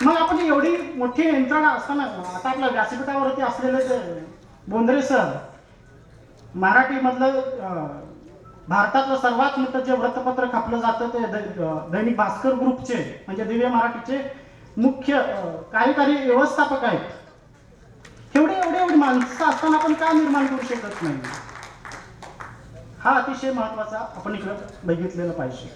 मग आपण एवढी मोठी यंत्रणा असताना आता आपल्या व्यासपीठावरती असलेले ते बोंद्रे सर मराठीमधलं अं, भारतातलं सर्वात मोठं जे वृत्तपत्र खापलं जातं ते दैनिक भास्कर ग्रुपचे म्हणजे दिव्य मराठीचे मुख्य कार्यकारी व्यवस्थापक आहेत. एवढे एवढे एवढी माणसं असताना आपण का निर्माण करू शकत नाही? हा अतिशय महत्त्वाचा आपण इकडं बघितलेलं पाहिजे.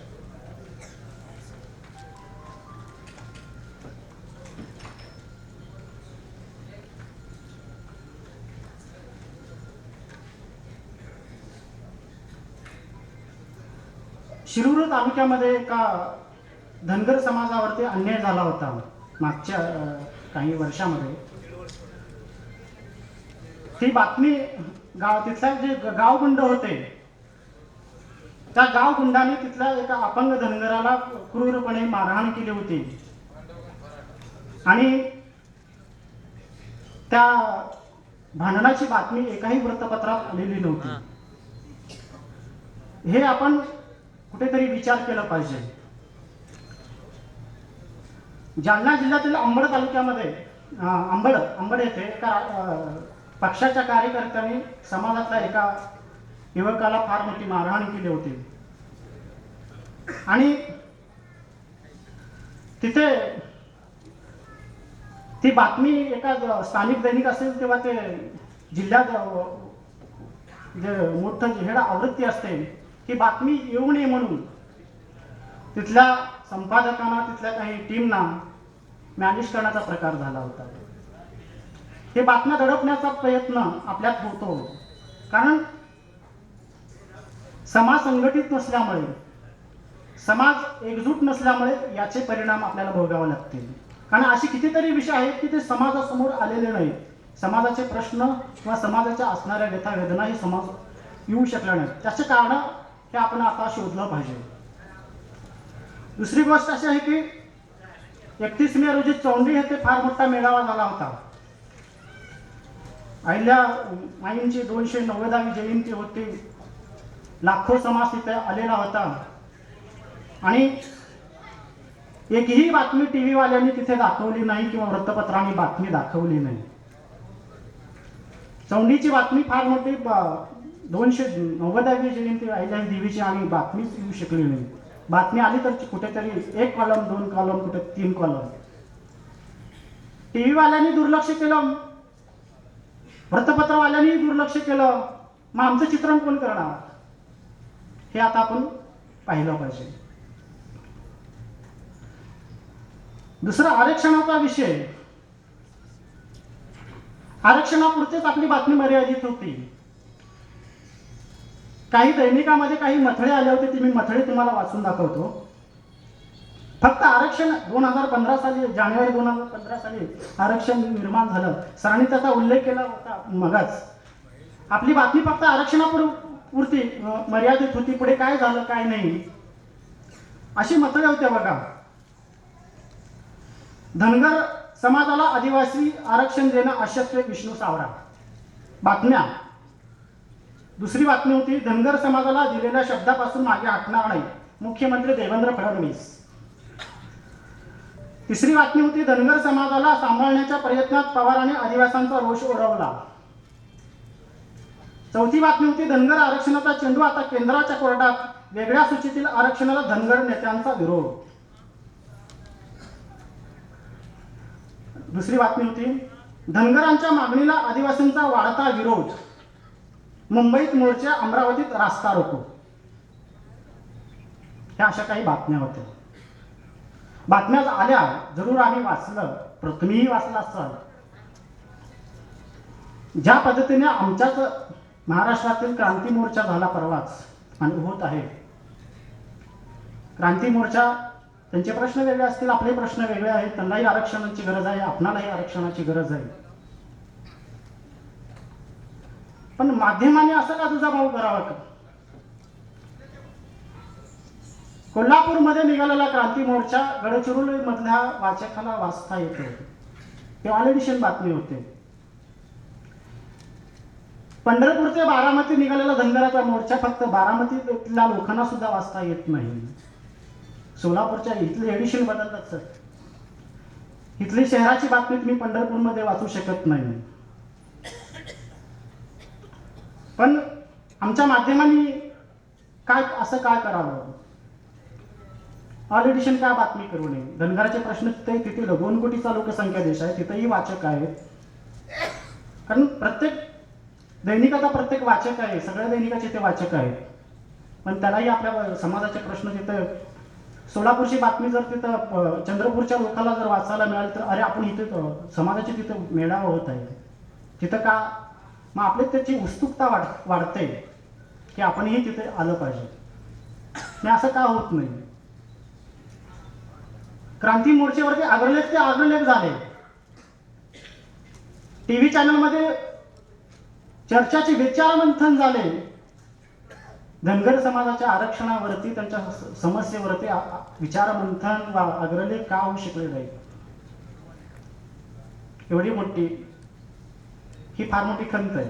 शिरूर तालुक्यामध्ये एका धनगर समाजावरती अन्याय झाला होता मागच्या काही वर्षामध्ये. ती बातमी गाव तिथल्या जे ग- गावगुंड होते त्या गावगुंडाने तिथल्या एका अपंग धनगराला क्रूरपणे मारहाण केली होती. आणि त्या भांडणाची बातमी एकाही वृत्तपत्रात आलेली नव्हती. हे आपण कुठेतरी विचार केला पाहिजे. जालना जिल्ह्यातील अंबड तालुक्यामध्ये अंबड अंबड येथे एका पक्षाच्या कार्यकर्त्यांनी समाजातल्या एका युवकाला फार मोठी मारहाण केली होती. आणि तिथे ती बातमी एका स्थानिक दैनिक असेल तेव्हा ते जिल्ह्यात जे मोठं हेड आवृत्ती असते ही बातमी येऊ नये म्हणून. तिथल्या संपादकांना तिथल्या काही टीमना मॅनेज करण्याचा प्रकार झाला होता. हे बातम्या दडपण्याचा प्रयत्न आपल्यात होतो. कारण समाज संघटित नसल्यामुळे समाज एकजूट नसल्यामुळे याचे परिणाम आपल्याला भोगावे लागतील. कारण असे कितीतरी विषय आहेत की ते समाजासमोर आलेले नाहीत समाजाचे प्रश्न किंवा समाजाच्या असणाऱ्या व्यथा वेदना ही समाज येऊ शकल्या नाहीत. त्याचे कारण हे आपण आता शोधलं पाहिजे. दुसरी गोष्ट अशी आहे की एकतीस मे रोजी चौंडी येथे फार मोठा मेळावा झाला होता. अहिल्या माईंची दोनशे नव्वदावी जयंती होती. लाखो समाज तिथे आलेला होता. आणि एकही बातमी टी व्हीवाल्यांनी तिथे दाखवली नाही किंवा वृत्तपत्रांनी बातमी दाखवली नाही. चौंडीची बातमी फार मोठी दोनशे नव्वदावी जयंती अहिल्या देवीची आम्ही बातमीच येऊ शकली नाही. बातमी आली तर कुठेतरी एक कॉलम दोन कॉलम कुठे तीन कॉलम टी व्हीवाल्यांनी दुर्लक्ष केलं. वृत्तपत्रवाल्यांनी दुर्लक्ष केलं. मग आमचं चित्रण कोण करणार? हे आता आपण पाहिलं पाहिजे. दुसरा आरक्षणाचा विषय. आरक्षणापुरतेच आपली बातमी मर्यादित होती. काही दैनिकामध्ये काही मथळे आले होते ते मी मथळे तुम्हाला वाचून दाखवतो. फक्त आरक्षण दोन हजार पंधरा साली जानेवारी दोन हजार पंधरा साली आरक्षण निर्माण झालं. सरांनी त्याचा उल्लेख केला होता मगाच. आपली बातमी फक्त आरक्षणापूर पुरती मर्यादित होती. पुढे काय झालं काय नाही. अशी मथळे होते बघा. धनगर समाजाला आदिवासी आरक्षण देणं अशक्य विष्णू सावरा. बातम्या. दुसरी बातमी होती धनगर समाजाला दिलेल्या शब्दापासून मागे हटणार नाही मुख्यमंत्री देवेंद्र फडणवीस. तिसरी बातमी होती धनगर समाजाला सांभाळण्याच्या प्रयत्नात पवारांनी आदिवासांचा रोष ओढवला चौथी बातमी होती धनगर आरक्षणाचा चेंडू आता केंद्राच्या कोर्टात वेगळ्या सूचीतील आरक्षणाला धनगर नेत्यांचा विरोध. दुसरी बातमी होती धनगरांच्या मागणीला आदिवासींचा वाढता विरोध. मुंबईत मोर्चा अमरावतीत रास्ता रोको. ह्या अशा काही बातम्या होत्या. बातम्या आल्या जरूर आम्ही वाचलं प्रथमीही तुम्हीही वाचलं असाल. ज्या पद्धतीने आमच्याच महाराष्ट्रातील क्रांती मोर्चा झाला परवाच आणि होत आहे. क्रांती मोर्चा त्यांचे प्रश्न वेगळे असतील आपले प्रश्न वेगळे आहेत त्यांनाही आरक्षणाची गरज आहे आपणालाही आरक्षणाची गरज आहे. पण माध्यमाने असं का तुझा भाऊ करावा का कोल्हापूरमध्ये निघालेला क्रांती मोर्चा गडचिरोली मधल्या वाचकाला वाचता येतो हे ऑल एडिशन बातमी होते. पंढरपूर ते बारामती निघालेला धनगराचा मोर्चा फक्त बारामतीतल्या लोकांना सुद्धा वाचता येत नाही. सोलापूरच्या इथले एडिशन बदलतात सर इथली शहराची बातमी तुम्ही पंढरपूरमध्ये वाचू शकत नाही. पण आमच्या माध्यमाने काय असं काय करावं? ऑल एडिशन काय बातमी करू नये? धनगराचे प्रश्न तिथे तिथे दोन कोटीचा लोकसंख्या देश आहे तिथेही वाचक आहेत. कारण प्रत्येक दैनिकाचा प्रत्येक वाचक आहे सगळ्या दैनिकाचे ते वाचक आहेत. पण त्यालाही आपल्या समाजाचे प्रश्न तिथं सोलापूरची बातमी जर तिथं चंद्रपूरच्या लोकांना जर वाचायला मिळाली तर अरे आपण इथे अ, समाजाचे तिथं मेळावा होत आहे. तिथं का मग आपली त्याची उत्सुकता वाढ वाढते की आपणही तिथे आलं पाहिजे. आणि असं का होत नाही? क्रांती मोर्चेवरती अग्रलेख ते अग्रलेख झाले. टीव्ही चॅनलमध्ये चर्चाचे विचारमंथन झाले. धनगर समाजाच्या आरक्षणावरती त्यांच्या समस्येवरती विचारमंथन वा अग्रलेख का होऊ शकले नाही एवढी मोठी ही फार मोठी खंत आहे.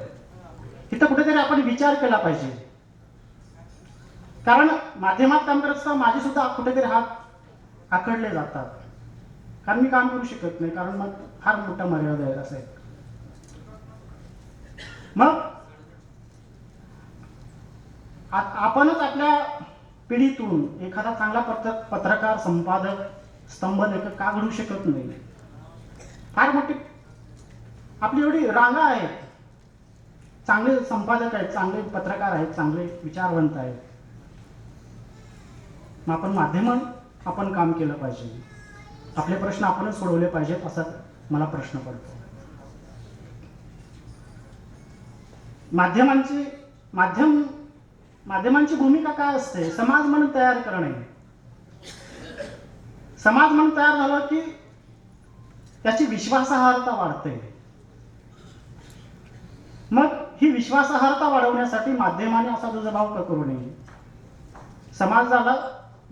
तिथं कुठेतरी आपण विचार केला पाहिजे. कारण माध्यमात काम करत असताना माझे सुद्धा कुठेतरी हात आखडले जातात. कारण मी काम करू शकत नाही कारण मग फार मोठा मर्यादा आहे असं आहे. मग आपणच आपल्या पिढीतून एखादा चांगला पत्र पत्रकार संपादक स्तंभ लेखक का घडू शकत नाही? फार मोठी आपली एवढी रांगा आहेत. चांगले संपादक आहेत चांगले पत्रकार आहेत चांगले विचारवंत आहेत. मग आपण माध्यम आपण काम केलं पाहिजे. आपले प्रश्न आपणच सोडवले पाहिजेत असा मला प्रश्न पडतो. माध्यमांची माध्यम माध्यमांची भूमिका काय असते? समाज म्हणून तयार करणे. समाज म्हणून तयार झालं की त्याची विश्वासार्हता वाढते. मग ही विश्वासार्हता वाढवण्यासाठी माध्यमाने असा दुजाभाव का करू नये? समाजाला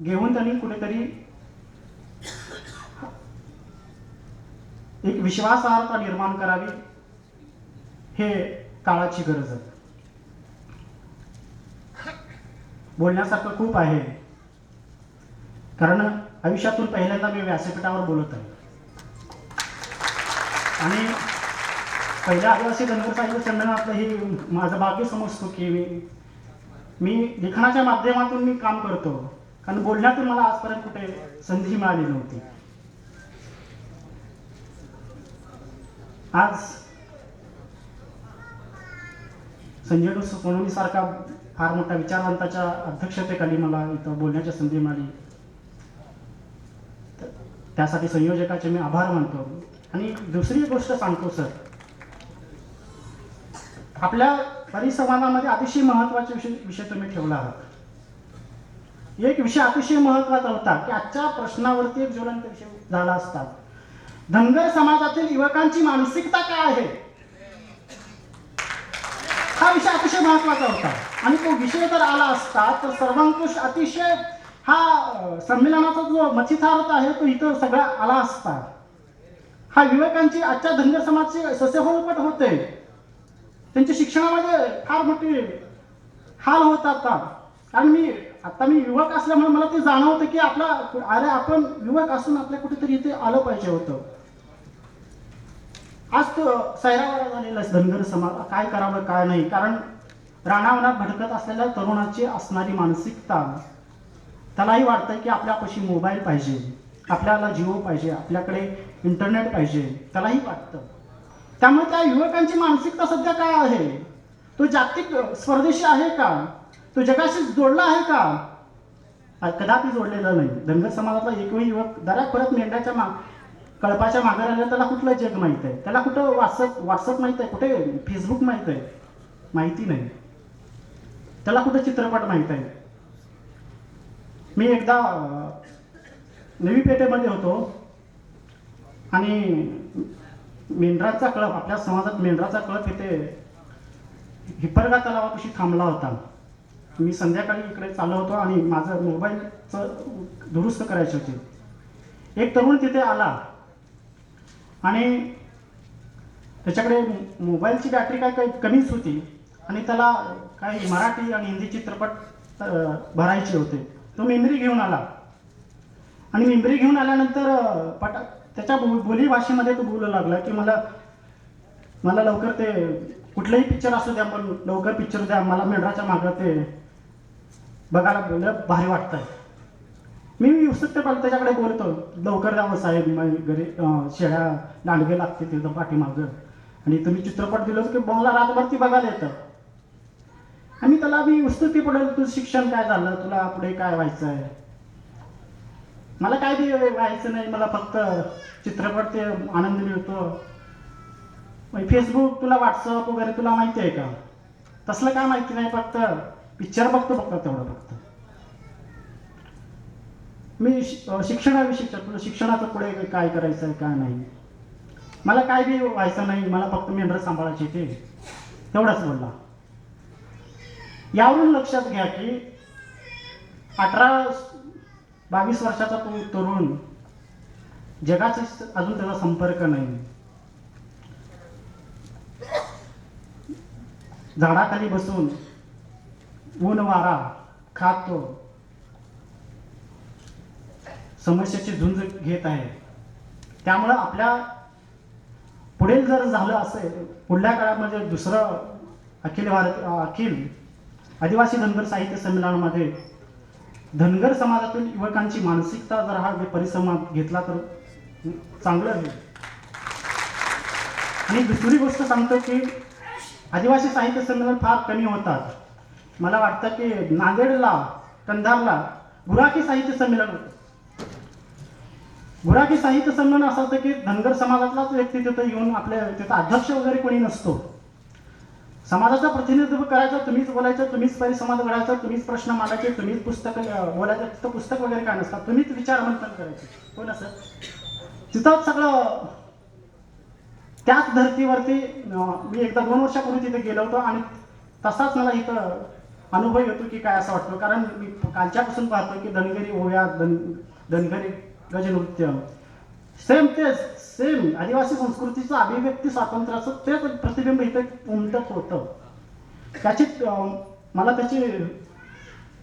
घेऊन त्यांनी कुठेतरी एक विश्वासार्हता निर्माण करावी हे काळाची गरज आहे. बोलण्यासारखं खूप आहे. कारण आयुष्यातून पहिल्यांदा मी व्यासपीठावर बोलत आहे. आणि पहिला आदिवासी धनगर साहित्य संमेलनातलं हे माझं भाग्य समजतो की मी मी लिखाणाच्या माध्यमातून मी काम करतो. कारण बोलण्यातून मला आजपर्यंत कुठे संधी मिळाली नव्हती. आज संजय सोनवणी सारखा फार मोठ्या विचारवंताच्या अध्यक्षतेखाली मला इथं बोलण्याची संधी मिळाली. त्यासाठी संयोजकाचे मी आभार मानतो. आणि दुसरी गोष्ट सांगतो सर. आपल्या परिसंवादामध्ये अतिशय महत्त्वाचे विषय विषय तुम्ही ठेवला आहात. एक विषय अतिशय महत्त्वाचा होता की आजच्या प्रश्नावरती एक ज्वलंत विषय झाला असता. धनगर समाजातील युवकांची मानसिकता काय आहे? हा विषय अतिशय महत्त्वाचा होता. आणि तो विषय जर आला असता तर सर्वांकुश अतिशय हा संमेलनाचा जो मच्छितार्थ आहे तो इथं सगळा आला असता. हा युवकांची आजच्या धनगर समाजचे सस्यहोलपट होते. त्यांच्या शिक्षणामध्ये फार मोठी हाल होतात का? कारण मी आता मी युवक असल्यामुळे मला ते जाणवतं की आपला अरे आपण युवक असून आपल्या कुठेतरी इथे आलं पाहिजे होतं. आज तो सैरावाला झालेला धनगर समाज. काय करावं काय नाही? कारण राणावनात भडकत असलेल्या तरुणाची असणारी मानसिकता त्यालाही वाटतंय की आपल्यापाशी मोबाईल पाहिजे आपल्याला जिओ पाहिजे आपल्याकडे इंटरनेट पाहिजे त्यालाही वाटतं. त्यामुळे त्या युवकांची मानसिकता सध्या काय आहे? तो जागतिक स्पर्धेशी आहे का? तो जगाशी जोडला आहे का? कदापि जोडलेला नाही. धनगर समाजातला एकही युवक दऱ्या परत मेंढ्याच्या माग कळपाच्या मागे राहिला त्याला कुठलं जग माहीत आहे? त्याला कुठं व्हॉट्सअप व्हॉट्सअप माहीत आहे? कुठे फेसबुक माहीत आहे? माहिती नाही. त्याला कुठं चित्रपट माहीत आहे? मी एकदा नवी पेठेमध्ये होतो. आणि मेंढराचा कळप आपल्या समाजात मेंढराचा कळप इथे हिपरगा तलावापाशी थांबला होता. मी संध्याकाळी इकडे चाललो होतो आणि माझं मोबाईलचं दुरुस्त करायचे होते. एक तरुण तिथे आला. आणि त्याच्याकडे मोबाईलची बॅटरी काय काही कमीच होती. आणि त्याला काही मराठी आणि हिंदी चित्रपट भरायचे होते. तो मेमरी घेऊन आला. आणि मेमरी घेऊन आल्यानंतर पटा त्याच्या बो- बोली भाषेमध्ये तो बोलू लागला की मला मला लवकर ते कुठलंही पिक्चर असू द्या पण लवकर पिक्चर द्या मला मेंढराच्या मागं ते बघायला बोललं भारी वाटतंय. मी उत्सुकतेपणे त्याच्याकडे बोलतो. लवकर द्यावं साहेब मग घरी शेळ्या दांडगे लागते तिथं पाठीमागं. आणि तुम्ही चित्रपट दिलं की मला रातभर ती बघायला येतं. आणि त्याला मी उत्सुकते पडेल तुझं शिक्षण काय झालं? तुला पुढे काय व्हायचं आहे मला काय बी व्हायचं नाही मला फक्त चित्रपट ते आनंद मिळतो. फेसबुक तुला व्हॉट्सअप वगैरे तुला माहिती आहे का? तसलं काय माहिती नाही फक्त पिक्चर बघतो फक्त तेवढं फक्त. मी शिक्षणाविषयी तुला शिक्षणाचं पुढे काय करायचं आहे काय नाही. मला काय बी व्हायचं नाही मला फक्त मेंढर सांभाळायचे ते तेवढंच बोलला. यावरून लक्षात घ्या की अठरा बावीस वर्षाचा तो तरुण जगाचा अजून त्याचा संपर्क नाही. झाडाखाली बसून ऊन वारा खातो. समस्याची झुंज घेत आहे. त्यामुळं आपल्या पुढील जर झालं असेल पुढल्या काळामध्ये दुसरं अखिल भारत अखिल आदिवासी धनगर साहित्य संमेलनामध्ये धनगर समाजातील युवकांची मानसिकता जर हा परिसंवाद घेतला तर चांगलं होईल आणि दुसरी गोष्ट सांगतो की आदिवासी साहित्य संमेलन फार कमी होतात. मला वाटतं की नांदेडला कंधारला गुराखी साहित्य संमेलन होतं. गुराखी साहित्य संमेलन असं होतं की धनगर समाजातलाच व्यक्ती तिथं येऊन आपल्या तिथं अध्यक्ष वगैरे कोणी नसतो. समाजाचं प्रतिनिधित्व करायचं तुम्हीच बोलायचं तुम्हीच परिसंवाद घडायचा तुम्हीच प्रश्न मांडायचे तुम्हीच पुस्तक बोलायचं तिथं पुस्तक वगैरे काय नसतात. तुम्हीच विचार मंथन करायचे. हो ना सर तिथं सगळं त्याच धर्तीवरती मी एकदा दोन वर्षापूर्वी तिथे गेलो होतो आणि तसाच मला इथं अनुभव येतो की काय असं वाटतं. कारण मी कालच्यापासून पाहतो की धनगरी ओव्या धन धनगरी गजनृत्य. सेम तेच सेम. आदिवासी संस्कृतीचं अभिव्यक्ती स्वातंत्र्याचं तेच प्रतिबिंब इथं उमटत होतं. त्याची मला त्याची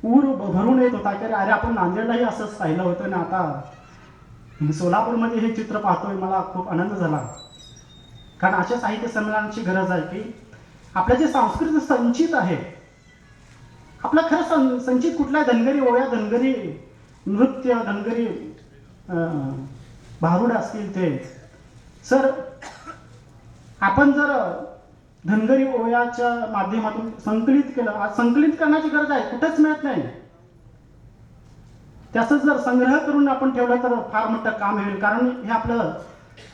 ऊर भरून येत होता की अरे आपण नांदेडलाही असंच पाहिलं होतं ना आता. सोलापूरमध्ये हे चित्र पाहतोय मला खूप आनंद झाला. कारण अशा साहित्य संमेलनाची गरज आहे की आपलं जे सांस्कृतिक संचित आहे आपलं खरं सं संचित कुठल्या धनगरी ओव्या धनगरी नृत्य धनगरी भारुड असतील ते. सर आपण जर धनगरी ओव्याच्या माध्यमातून संकलित केलं आज संकलित करण्याची गरज आहे कुठेच मिळत नाही. त्याचं जर संग्रह करून आपण ठेवलं तर फार मोठं काम होईल कारण हे आपलं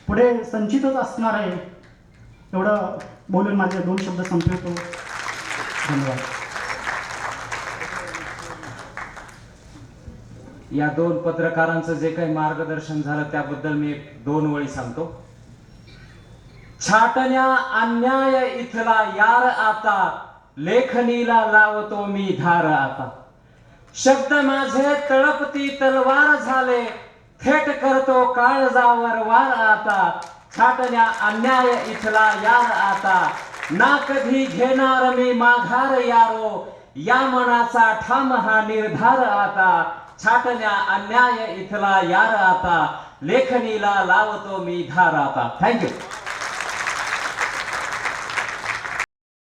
पुढे संचितच असणार आहे. एवढं बोलून माझे दोन शब्द संपवतो धन्यवाद. या दोन पत्रकारांचं जे काही मार्गदर्शन झालं त्याबद्दल मी दोन वळी सांगतो. छाटण्या अन्याय इथला यार आता लेखनीला लावतो मी धार आता. शब्द माझे तळपती तलवार झाले थेट करतो काळजावर वार आता. छाटण्या अन्याय इथला यार आता ना कधी घेणार मी माघार यारो या मनाचा ठाम हा निर्धार आता. छाटण्या अन्याय इथला यार आता लेखनीला लावतो मी धार आता थँक्यू